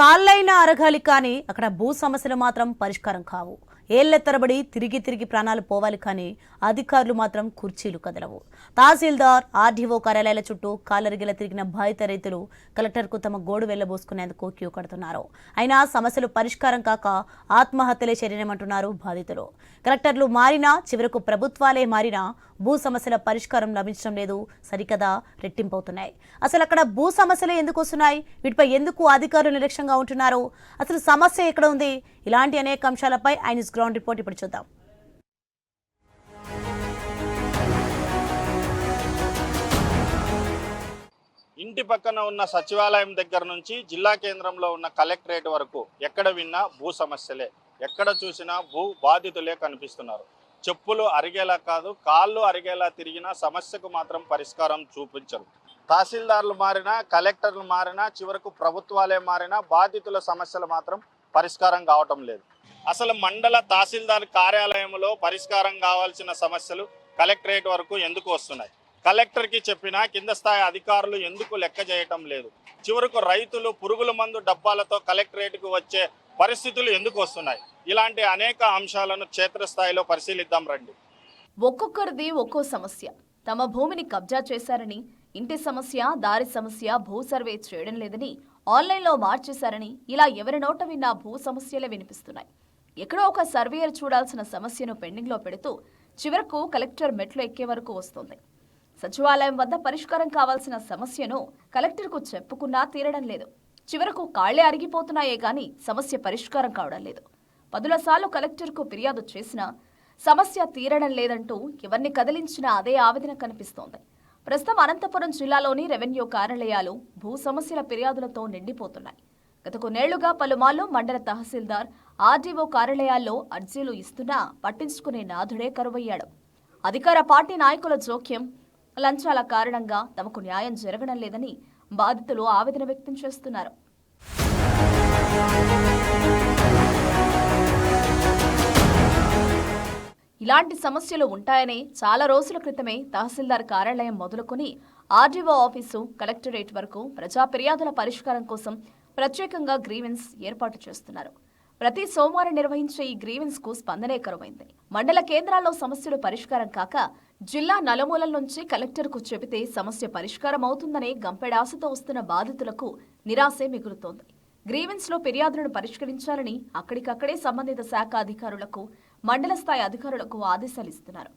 కాళ్ళైనా అరగాలి కానీ అక్కడ భూ సమస్యలు మాత్రం పరిష్కారం కావు. ఏళ్ళ తరబడి తిరిగి తిరిగి ప్రాణాలు పోవాలి కానీ అధికారులు మాత్రం కుర్చీలు కదలవు. తహసీల్దార్ ఆర్డీఓ కార్యాలయాల చుట్టూ కాలరిగిల తిరిగిన బాధిత రైతులు కలెక్టర్కు తమ గోడు వెళ్ళబోసుకునేందుకు క్యూ కడుతున్నారు. అయినా సమస్యలు పరిష్కారం కాక ఆత్మహత్యలే చర్యమంటున్నారు బాధితులు. కలెక్టర్లు మారినా చివరకు ప్రభుత్వాలే మారినా భూ సమస్యల పరిష్కారం లభించడం లేదు సరికదా రెట్టింపవుతున్నాయి. అసలు అక్కడ భూ సమస్యలు ఎందుకు వస్తున్నాయి? వీటిపై ఎందుకు అధికారులు నిర్లక్ష్యంగా ఉంటున్నారు? అసలు సమస్య ఎక్కడ ఉంది? ఇలాంటి అనేక అంశాలపై ఆయన గ్రౌండ్ రిపోర్ట్ ఇప్పుడు చూద్దాం. ఇంటి పక్కన ఉన్న సచివాలయం దగ్గర నుంచి జిల్లా కేంద్రంలో ఉన్న కలెక్టరేట్ వరకు ఎక్కడ విన్నా భూ సమస్యలే. ఎక్కడ చూసినా భూ బాధితులే కనిపిస్తున్నారు. చెప్పులు అరిగేలా కాదు కాళ్ళు అరిగేలా తిరిగినా సమస్యకు మాత్రం పరిష్కారం చూపించరు. తహసీల్దార్లు మారినా కలెక్టర్లు మారినా చివరకు ప్రభుత్వాలే మారినా బాధితుల సమస్యలు మాత్రం పరిష్కారం కావటం లేదు. అసలు మండల తహసీల్దార్ కార్యాలయంలో పరిష్కారం కావాల్సిన సమస్యలు కలెక్టరేట్ వరకు ఎందుకు వస్తున్నాయి? కలెక్టర్కి చెప్పినా కింద స్థాయి అధికారులు ఎందుకు లెక్క చేయటం లేదు? చివరకు రైతులు పురుగుల మందు డబ్బాలతో కలెక్టరేట్కు వచ్చే పరిస్థితులు ఎందుకు వస్తున్నాయి? ఇలాంటి అనేక అంశాలను క్షేత్రస్థాయిలో పరిశీలిద్దాం రండి. ఒక్కొక్కరిది ఒక్కో సమస్య. తమ భూమిని కబ్జా చేశారని ఇంటి సమస్య దారి సమస్య భూ సర్వే చేయడం లేదని ఆన్లైన్లో మార్చేశారని ఇలా ఎవరి నోట విన్నా భూ సమస్యలే వినిపిస్తున్నాయి. ఎక్కడో ఒక సర్వేయర్ చూడాల్సిన సమస్యను పెండింగ్లో పెడుతూ చివరకు కలెక్టర్ మెట్లు ఎక్కే వరకు వస్తోంది. సచివాలయం వద్ద పరిష్కారం కావాల్సిన సమస్యను కలెక్టర్కు చెప్పుకున్నా తీరడం లేదు. చివరకు కాళ్ళే అరిగిపోతున్నాయే గాని సమస్య పరిష్కారం కావడం లేదు. పదుల సార్లు కలెక్టర్కు ఫిర్యాదు చేసినా సమస్య తీరడం లేదంటూ ఎవరిని కదిలించినా అదే ఆవేదన కనిపిస్తోంది. ప్రస్తుతం అనంతపురం జిల్లాలోని రెవెన్యూ కార్యాలయాలు భూ సమస్యల ఫిర్యాదులతో నిండిపోతున్నాయి. గత కొన్నేళ్ళుగా పలుమార్లు మండల తహసీల్దార్ ఆర్డీఓ కార్యాలయాల్లో అర్జీలు ఇస్తున్నా పట్టించుకునే నాథుడే కరువయ్యాడు. అధికార పార్టీ నాయకుల జోక్యం లంచాల కారణంగా తమకు న్యాయం జరగడం లేదని బాధితులు ఆవేదన వ్యక్తం చేస్తున్నారు. ఇలాంటి సమస్యలు ఉంటాయని చాలా రోజుల క్రితమే తహసీల్దార్ కార్యాలయం మొదలుకొని ఆర్డీఓ ఆఫీసు కలెక్టరేట్ వరకు ప్రజా ఫిర్యాదుల పరిష్కారం కోసం ప్రత్యేకంగా గ్రీవెన్స్ ఏర్పాటు చేస్తున్నారు. ప్రతి సోమవారం నిర్వహించే ఈ గ్రీవెన్స్కు స్పందనేకరమైంది. మండల కేంద్రాల్లో సమస్యలు పరిష్కారం కాక జిల్లా నలుమూలల నుంచి కలెక్టర్కు చెబితే సమస్య పరిష్కారం అవుతుందనే గంపెడాశతో వస్తున్న బాధితులకు నిరాశే మిగులుతోంది. గ్రీవెన్స్లో ఫిర్యాదులను పరిష్కరించాలని అక్కడికక్కడే సంబంధిత శాఖ అధికారులకు మండల స్థాయి అధికారులకు ఆదేశాలు ఇస్తున్నారు.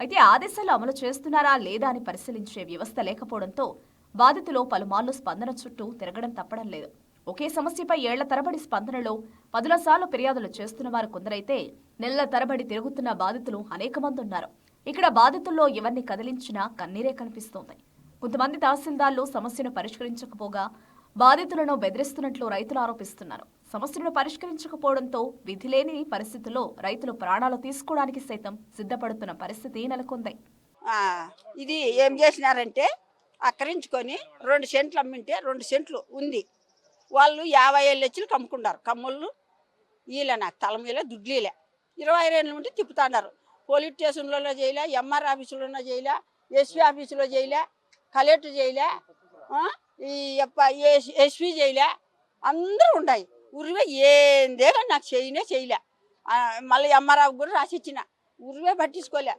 అయితే ఆదేశాలు అమలు చేస్తున్నారా లేదా అని పరిశీలించే వ్యవస్థ లేకపోవడంతో బాధితులు పలుమార్లు స్పందన చుట్టూ తిరగడం తప్పడం లేదు. ఒకే సమస్యపై ఏళ్ళ తరబడి స్పందనలో పదుల సార్లు ఫిర్యాదులు చేస్తున్న వారు కొందరైతే నెలల తరబడి తిరుగుతున్న బాధితులు అనేక మంది ఉన్నారు. ఇక్కడ బాధితుల్లో ఎవరిని కదిలించినా కన్నీరే కనిపిస్తోంది. కొంతమంది తహసీల్దార్లు సమస్యను పరిష్కరించకపోగా బాధితులను బెదిరిస్తున్నట్లు రైతులు ఆరోపిస్తున్నారు. సమస్యను పరిష్కరించకపోవడంతో విధి లేని పరిస్థితుల్లో రైతులు ప్రాణాలు తీసుకోవడానికి సైతం సిద్ధపడుతున్న పరిస్థితి నెలకొంది. ఇది ఏం చేసినారంటే అక్కరించుకొని రెండు సెంట్లు అమ్మింటే రెండు సెంట్లు ఉంది. వాళ్ళు యాభై ఏళ్ళు వచ్చి కమ్ముకున్నారు కమ్ముళ్ళు వీళ్ళ నాకు తల మీద దుడ్లీలే ఇరవై ఏళ్ళు ఉంటే తిప్పుతున్నారు పోలీస్ స్టేషన్లలో చేయలే ఎంఆర్ ఆఫీసులో చేయలే ఎస్పీ ఆఫీసులో చేయలే కలెక్టర్ చేయలే ఈ ఎస్పీ చేయలే. అందరూ ఉన్నాయి ఉరివే ఏందే నాకు చేయనే చేయలే. మళ్ళీ ఎంఆర్ఆఫ్ కూడా రాసిచ్చిన ఉరివే పట్టించుకోలే.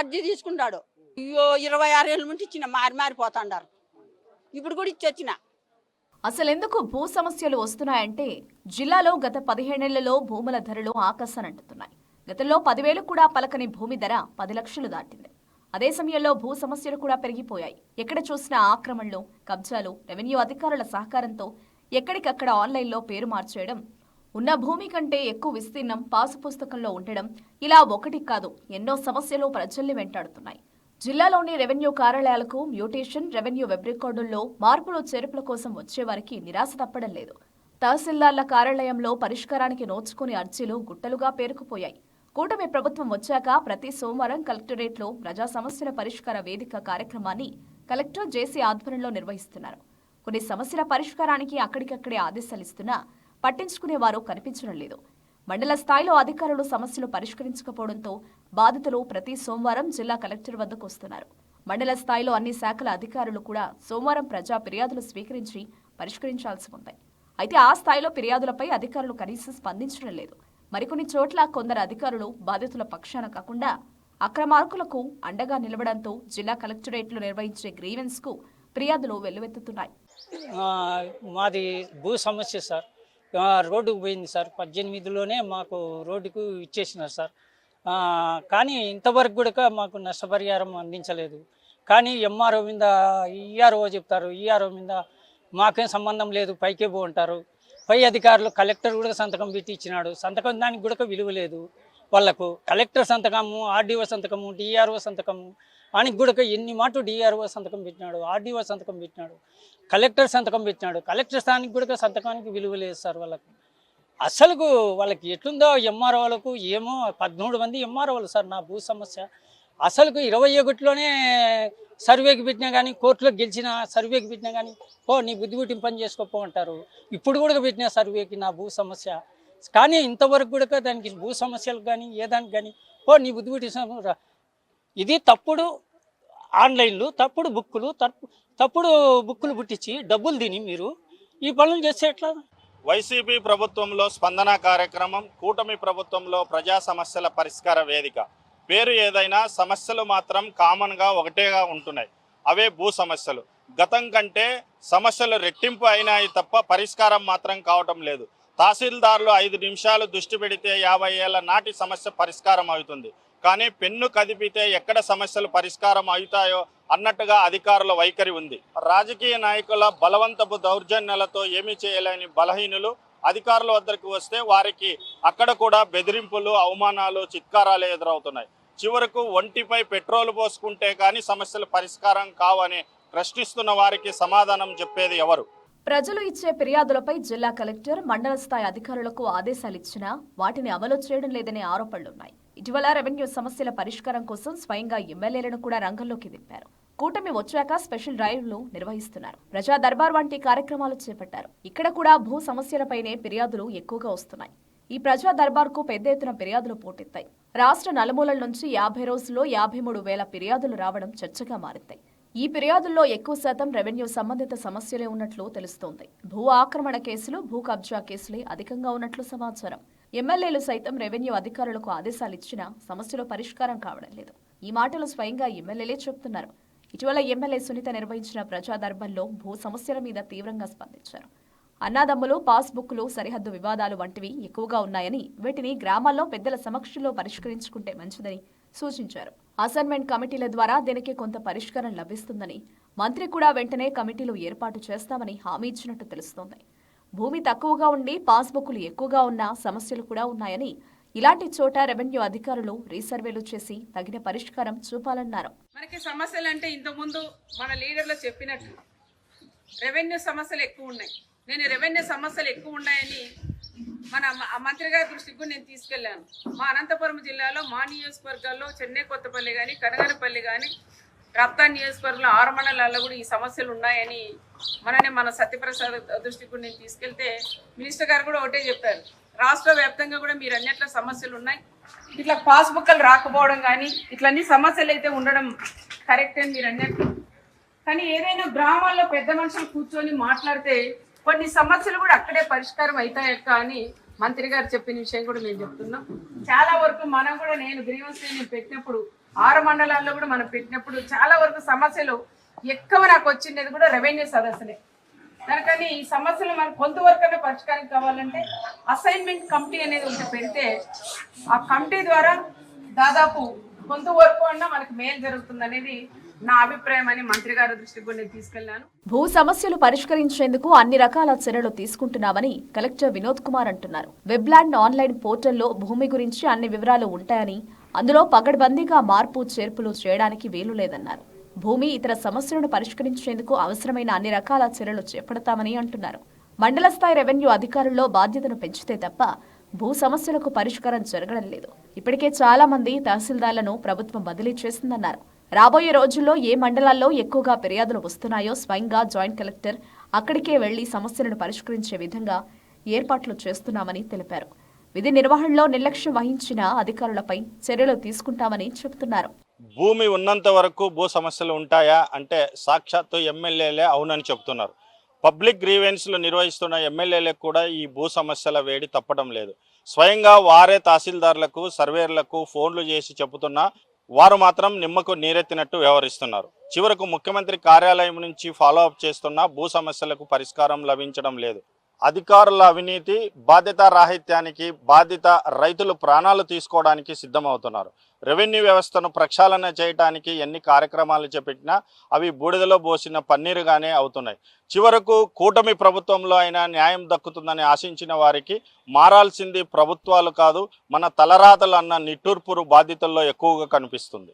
అర్జీ తీసుకుంటాడు. అయ్యో ఇరవై ఆరు ఏళ్ళ నుండి ఇచ్చిన మారి మారిపోతాండారు. ఇప్పుడు కూడా ఇచ్చి వచ్చిన. అసలెందుకు భూ సమస్యలు వస్తున్నాయంటే జిల్లాలో గత పదిహేనేళ్ళలో భూముల ధరలు ఆకాశానంటున్నాయి గతంలో పదివేలు కూడా పలకని భూమి ధర పది లక్షలు దాటింది. అదే సమయంలో భూ సమస్యలు కూడా పెరిగిపోయాయి. ఎక్కడ చూసినా ఆక్రమణలు కబ్జాలు రెవెన్యూ అధికారుల సహకారంతో ఎక్కడికక్కడ ఆన్లైన్లో పేరు మార్చేయడం ఉన్న భూమి కంటే ఎక్కువ విస్తీర్ణం పాసు పుస్తకంలో ఉండడం ఇలా ఒకటి కాదు. ఎన్నో సమస్యలు ప్రజల్ని వెంటాడుతున్నాయి. జిల్లాలోని రెవెన్యూ కార్యాలయాలకు మ్యూటేషన్ రెవెన్యూ వెబ్ రికార్డుల్లో మార్పులు చేర్పుల కోసం వచ్చేవారికి నిరాశ తప్పడం లేదు. తహసీల్దార్ల కార్యాలయంలో పరిష్కారానికి నోచుకుని అర్జీలు గుట్టలుగా పేరుకుపోయాయి. కూటమి ప్రభుత్వం వచ్చాక ప్రతి సోమవారం కలెక్టరేట్లో ప్రజా సమస్యల పరిష్కార వేదిక కార్యక్రమాన్ని కలెక్టర్ జేసీ ఆధ్వర్యంలో నిర్వహిస్తున్నారు. కొన్ని సమస్యల పరిష్కారానికి అక్కడికక్కడే ఆదేశాలు ఇస్తున్నా పట్టించుకునేవారు కనిపించడం లేదు. మండల స్థాయిలో అధికారులు సమస్యలు పరిష్కరించకపోవడంతో బాధితులు ప్రతి సోమవారం జిల్లా కలెక్టర్ వద్దకు వస్తున్నారు. మండల స్థాయిలో అన్ని శాఖల అధికారులు కూడా సోమవారం ప్రజా ఫిర్యాదులు స్వీకరించి పరిష్కరించాల్సి ఉంది. అయితే ఆ స్థాయిలో ఫిర్యాదులపై అధికారులు కనీసం స్పందించడం లేదు. మరికొన్ని చోట్ల కొందరు అధికారులు బాధితుల పక్షాన కాకుండా అక్రమార్కులకు అండగా నిలవడంతో జిల్లా కలెక్టరేట్లు నిర్వహించే గ్రీవెన్స్కు ఫిర్యాదులు వెల్లువెత్తుతున్నాయి. మాది భూ సమస్య సార్. రోడ్డుకు పోయింది సార్. పద్దెనిమిదిలోనే మాకు రోడ్డుకు ఇచ్చేసినారు సార్. కానీ ఇంతవరకు కూడా మాకు నష్టపరిహారం అందించలేదు. కానీ ఎంఆర్ఓ మీద ఈఆర్ఓ చెప్తారు. ఈఆర్ఓ మీద మాకేం సంబంధం లేదు. పైకే పోంటారు. పై అధికారులు కలెక్టర్ కూడా సంతకం పెట్టి ఇచ్చినాడు. సంతకం దానికి కూడా విలువ లేదు వాళ్ళకు. కలెక్టర్ సంతకము ఆర్డీఓ సంతకము డిఆర్ఓ సంతకము వానికి కూడా ఎన్ని మాట డిఆర్ఓ సంతకం పెట్టినాడు ఆర్డీఓ సంతకం పెట్టినాడు కలెక్టర్ సంతకం పెట్టినాడు. కలెక్టర్ స్థానికి కూడా సంతకానికి విలువ లేదు సార్ వాళ్ళకు. అసలుకు వాళ్ళకి ఎట్లుందో ఎంఆర్ఓలకు ఏమో పదమూడు మంది ఎంఆర్ఓలు సార్ నా భూ సమస్య. అసలుకు ఇరవై ఒకటిలోనే సర్వేకి పెట్టినా కానీ కోర్టులో గెలిచిన సర్వేకి పెట్టినా కానీ పో నీ బుద్ధి పుట్టిన పని చేసుకోపో అంటారు. ఇప్పుడు కూడా పెట్టిన సర్వేకి నా భూ సమస్య. కానీ ఇంతవరకు కూడా దానికి భూ సమస్యలకు కానీ ఏ దానికి కానీ పో నీ బుద్ధి పుట్టిన ఇది తప్పుడు ఆన్లైన్లు తప్పుడు బుక్కులు తప్పు తప్పుడు బుక్కులు పుట్టించి డబ్బులు తిని మీరు ఈ పనులు చేస్తే ఎట్లా? వైసీపీ ప్రభుత్వంలో స్పందన కార్యక్రమం కూటమి ప్రభుత్వంలో ప్రజా సమస్యల పరిష్కార వేదిక. పేరు ఏదైనా సమస్యలు మాత్రం కామన్గా ఒకటేగా ఉంటున్నాయి. అవే భూ సమస్యలు. గతం కంటే సమస్యలు రెట్టింపు అయినాయి తప్ప పరిష్కారం మాత్రం కావటం లేదు. తహసీల్దార్లు ఐదు నిమిషాలు దృష్టి పెడితే యాభై ఏళ్ళ నాటి సమస్య పరిష్కారం అవుతుంది. కానీ పెన్ను కదిపితే ఎక్కడ సమస్యలు పరిష్కారం అవుతాయో అన్నట్టుగా అధికారుల వైఖరి ఉంది. రాజకీయ నాయకుల బలవంతపు దౌర్జన్యాలతో ఏమీ చేయలేని బలహీనులు అధికారుల వద్దకు వస్తే వారికి అక్కడ కూడా బెదిరింపులు అవమానాలు చిత్కారాలు ఎదురవుతున్నాయి. చివరకు ఒంటిపై పెట్రోల్ పోసుకుంటే కానీ సమస్యలు పరిష్కారం కావని ప్రశ్నిస్తున్న వారికి సమాధానం చెప్పేది ఎవరు? ప్రజలు ఇచ్చే ఫిర్యాదులపై జిల్లా కలెక్టర్ మండల స్థాయి అధికారులకు ఆదేశాలు ఇచ్చినా వాటిని అమలు చేయడం లేదనే ఆరోపణలున్నాయి. ఇటీవల రెవెన్యూ సమస్యల పరిష్కారం కోసం స్వయంగా ఎమ్మెల్యేలను కూడా రంగంలోకి దింపారు కూటమి వచ్చాక స్పెషల్ డ్రైవ్లు నిర్వహిస్తున్నారు. ప్రజా దర్బార్ వంటి కార్యక్రమాలు చేపట్టారు. ఇక్కడ కూడా భూ సమస్యలపైనే ఫిర్యాదులు ఎక్కువగా వస్తున్నాయి. ఈ ప్రజా దర్బార్కు పెద్ద ఎత్తున ఫిర్యాదులు పోటెత్తాయి. రాష్ట్ర నలుమూలల నుంచి యాభై రోజుల్లో యాభై మూడు వేల ఫిర్యాదులు రావడం చర్చగా మారుతాయి ఈ ఫిర్యాదుల్లో ఎక్కువ శాతం రెవెన్యూ సంబంధిత సమస్యలే ఉన్నట్లు తెలుస్తోంది. భూ ఆక్రమణ కేసులు భూ కబ్జా కేసులే అధికంగా ఉన్నట్లు సమాచారం. ఎమ్మెల్యేలు సైతం రెవెన్యూ అధికారులకు ఆదేశాలు ఇచ్చినా సమస్యలు పరిష్కారం కావడం లేదు. ఈ మాటలు స్వయంగా ఎమ్మెల్యేలే చెబుతున్నారు. ఇటీవల ఎమ్మెల్యే సునీత నిర్వహించిన ప్రజాదర్భంలో భూ సమస్యల మీద తీవ్రంగా స్పందించారు. అన్నాదమ్ములు పాస్బుక్లు సరిహద్దు వివాదాలు వంటివి ఎక్కువగా ఉన్నాయని వీటిని గ్రామాల్లో పెద్దల సమక్షంలో పరిష్కరించుకుంటే మంచిదని సూచించారు. అసైన్మెంట్ కమిటీల ద్వారా దీనికి కొంత పరిష్కారం లభిస్తుందని మంత్రి కూడా వెంటనే కమిటీలు ఏర్పాటు చేస్తామని హామీ ఇచ్చినట్టు తెలుస్తోంది. భూమి తక్కువగా ఉండి పాస్బుక్లు ఎక్కువగా ఉన్న సమస్యలు కూడా ఉన్నాయని ఇలాంటి చోట రెవెన్యూ అధికారులు రీసర్వేలు చేసి తగిన పరిష్కారం చూపాలన్నారు. మనకి సమస్యలు అంటే ఇంతకుముందు మన లీడర్లు చెప్పినట్లు రెవెన్యూ సమస్యలు ఎక్కువ ఉన్నాయి. నేను రెవెన్యూ సమస్యలు ఎక్కువ ఉన్నాయని మన మ- మంత్రి గారి దృష్టికి కూడా నేను తీసుకెళ్ళాను మా అనంతపురం జిల్లాలో మా నియోజకవర్గాల్లో చెన్నై కొత్తపల్లి కానీ కనగనపల్లి కానీ రప్తా నియోజకవర్గంలో ఆరు మండలాల్లో కూడా ఈ సమస్యలు ఉన్నాయని మననే మన సత్యప్రసాద్ దృష్టికి నేను తీసుకెళ్తే మినిస్టర్ గారు కూడా ఒకటే చెప్పారు. రాష్ట్ర వ్యాప్తంగా కూడా మీరు అన్నిట్ల సమస్యలు ఉన్నాయి. ఇట్లా పాస్బుక్లు రాకపోవడం కానీ ఇట్లన్నీ సమస్యలు అయితే ఉండడం కరెక్ట్ అని మీరు అన్నట్టు. కానీ ఏదైనా గ్రామాల్లో పెద్ద మనుషులు కూర్చొని మాట్లాడితే కొన్ని సమస్యలు కూడా అక్కడే పరిష్కారం అవుతాయక్క అని మంత్రి గారు చెప్పిన విషయం కూడా మేము చెప్తున్నాం. చాలా వరకు మనం కూడా నేను గ్రీవెన్స్ నేను పెట్టినప్పుడు ఆరు మండలాల్లో కూడా మనం పెట్టినప్పుడు చాలా వరకు సమస్యలు ఎక్కువ నాకు వచ్చిండేది కూడా రెవెన్యూ సదస్సులే. దానికని ఈ సమస్యలు మనకు కొంతవరకైనా పరిష్కారం కావాలంటే అసైన్మెంట్ కమిటీ అనేది ఒకటి పెడితే ఆ కమిటీ ద్వారా దాదాపు కొంతవరకు అన్నా మనకు మేలు జరుగుతుంది అనేది నా అభిప్రాయం అని మంత్రి గారి దృష్టికి కూడా నేను తీసుకెళ్ళాను. భూ సమస్యలు పరిష్కరించేందుకు అన్ని రకాల చర్యలు తీసుకుంటున్నామని కలెక్టర్ వినోద్ కుమార్ అంటున్నారు. వెబ్లాండ్ ఆన్లైన్ పోర్టల్లో భూమి గురించి అన్ని వివరాలు ఉంటాయని అందులో పగడ్బందీగా మార్పు చేర్పులు చేయడానికి వీలు లేదన్నారు. భూమి ఇతర సమస్యలను పరిష్కరించేందుకు అవసరమైన అన్ని రకాల చర్యలు చేపడతామని అంటున్నారు. మండల స్థాయి రెవెన్యూ అధికారుల్లో బాధ్యతను పెంచితే తప్ప భూ సమస్యలకు పరిష్కారం జరగడం లేదు. ఇప్పటికే చాలా మంది తహసీల్దార్లను ప్రభుత్వం బదిలీ చేసిందన్నారు. రాబోయే రోజుల్లో ఏ మండలాల్లో ఎక్కువగా ఫిర్యాదులు వస్తున్నాయో స్వయంగా జాయింట్ కలెక్టర్ అక్కడికే వెళ్ళి సమస్యలను పరిష్కరించే విధంగా ఏర్పాట్లు చేస్తున్నామని తెలిపారు. విధి నిర్వహణలో నిర్లక్ష్యం వహించిన అధికారులపై చర్యలు తీసుకుంటామని చెబుతున్నారు. భూమి ఉన్నంత వరకు భూ సమస్యలు ఉంటాయా అంటే సాక్షాత్తు ఎమ్మెల్యేలే అవునని చెప్తున్నారు పబ్లిక్ గ్రీవెన్స్లు నిర్వహిస్తున్న ఎమ్మెల్యేలకు కూడా ఈ భూ సమస్యల వేడి తప్పడం లేదు. స్వయంగా వారే తహసీల్దార్లకు సర్వేర్లకు ఫోన్లు చేసి చెబుతున్నా వారు మాత్రం నిమ్మకు నీరెత్తినట్టు వ్యవహరిస్తున్నారు. చివరకు ముఖ్యమంత్రి కార్యాలయం నుంచి ఫాలో అప్ చేస్తున్న భూ సమస్యలకు పరిష్కారం లభించడం లేదు. అధికారుల అవినీతి బాధ్యత రాహిత్యానికి బాధిత రైతులు ప్రాణాలు తీసుకోవడానికి సిద్ధమవుతున్నారు. రెవెన్యూ వ్యవస్థను ప్రక్షాళన చేయడానికి ఎన్ని కార్యక్రమాలు చేపట్టినా అవి బూడిదలో పోసిన పన్నీరుగానే అవుతున్నాయి. చివరకు కూటమి ప్రభుత్వంలో అయినా న్యాయం దక్కుతుందని ఆశించిన వారికి మారాల్సింది ప్రభుత్వాలు కాదు మన తలరాతలు అన్న నిట్టూర్పురు బాధితుల్లో ఎక్కువగా కనిపిస్తుంది.